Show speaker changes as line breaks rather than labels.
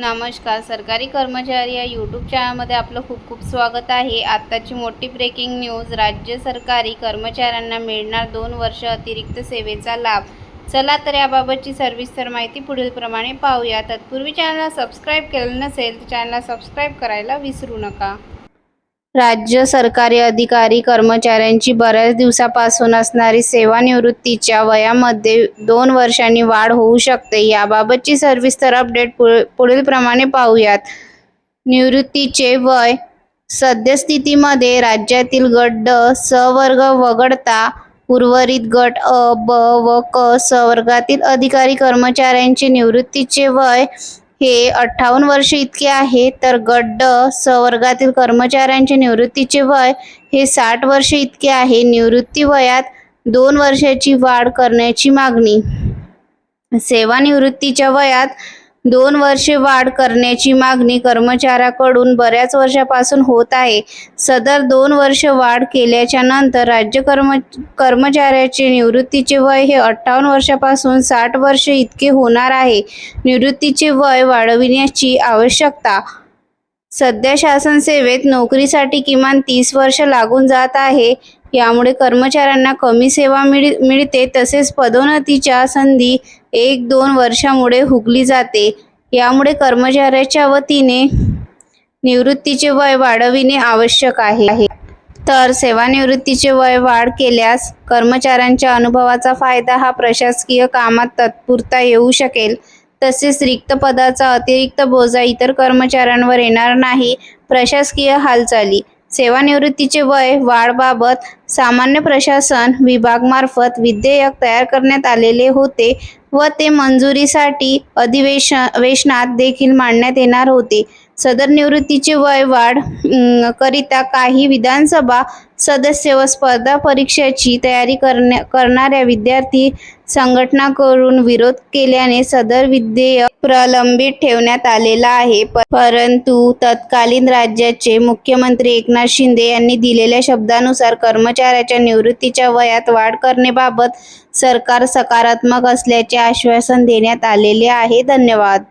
नमस्कार. सरकारी कर्मचारी या यूट्यूब चॅनलमध्ये आपलं खूप खूप स्वागत आहे. आत्ताची मोठी ब्रेकिंग न्यूज राज्य सरकारी कर्मचाऱ्यांना मिळणार दोन वर्ष अतिरिक्त सेवेचा लाभ. चला तर याबाबतची सर्विस्तर माहिती पुढीलप्रमाणे पाहूया. तत्पूर्वी चॅनलला सबस्क्राईब केलं नसेल तर चॅनलला सबस्क्राईब करायला विसरू नका. राज्य सरकारी अधिकारी कर्मचाऱ्यांची बऱ्याच दिवसापासून असणारी सेवानिवृत्तीच्या वयामध्ये दोन वर्षांनी वाढ होऊ शकते. याबाबतची सविस्तर अपडेट पुढील पुढीलप्रमाणे पाहूयात. निवृत्तीचे वय सद्यस्थितीमध्ये राज्यातील गट ड सवर्ग वगळता उर्वरित गट अ ब व क स वर्गातील अधिकारी कर्मचाऱ्यांचे निवृत्तीचे वय हे अठ्ठावन्न वर्ष इतके आहे तर गट ड कर्मचाऱ्यांचे निवृत्तीचे वय हे साठ वर्ष इतके आहे. निवृत्ती वयात दोन वर्षाची वाढ करण्याची मागणी. सेवानिवृत्तीच्या वयात दोन वर्षे वाढ करण्याची मागणी कर्मचाऱ्याकडून बऱ्याच वर्षापासून होत आहे. सदर दोन वर्ष वाढ केल्याच्यानंतर राज्य कर्म कर्मचाऱ्याचे निवृत्तीचे वय हे अठ्ठावन्न वर्षापासून साठ वर्ष इतके होणार आहे. निवृत्तीचे वय वाढविण्याची आवश्यकता. सध्या शासन सेवेत नोकरीसाठी किमान तीस वर्ष लागून जात आहे. यामुळे कर्मचाऱ्यांना कमी सेवा मिळ मिळते तसेच पदोन्नतीच्या संधी एक दोन वर्षामुळे हुकली जाते. यामुळे कर्मचाऱ्याच्या वतीने निवृत्तीचे वय वाढविणे आवश्यक आहे. तर सेवानिवृत्तीचे वय वाढ केल्यास कर्मचाऱ्यांच्या अनुभवाचा फायदा हा प्रशासकीय कामात तत्पुरता येऊ शकेल. तसेच रिक्त पदाचा अतिरिक्त बोजा इतर कर्मचाऱ्यांवर येणार नाही. प्रशासकीय हालचाली. सेवानिवृत्तीचे वय वाढबाबत सामान्य प्रशासन विभागमार्फत विधेयक तयार करण्यात आलेले होते व ते मंजुरीसाठी अधिवेशन वेशनात देखील मांडण्यात येणार होते. सदर निवृत्तीचे वय वाढ करिता काही विधानसभा सदस्य व स्पर्धा परीक्षेची तयारी करण्या करणाऱ्या विद्यार्थी संघटनाकडून विरोध केल्याने सदर विधेयक प्रलंबित ठेवण्यात आलेला आहे. परंतु तत्कालीन राज्याचे मुख्यमंत्री एकनाथ शिंदे यांनी दिलेल्या शब्दानुसार कर्मचाऱ्याच्या निवृत्तीच्या वयात वाढ करण्याबाबत सरकार सकारात्मक असल्याचे आश्वासन देण्यात आलेले आहे. धन्यवाद.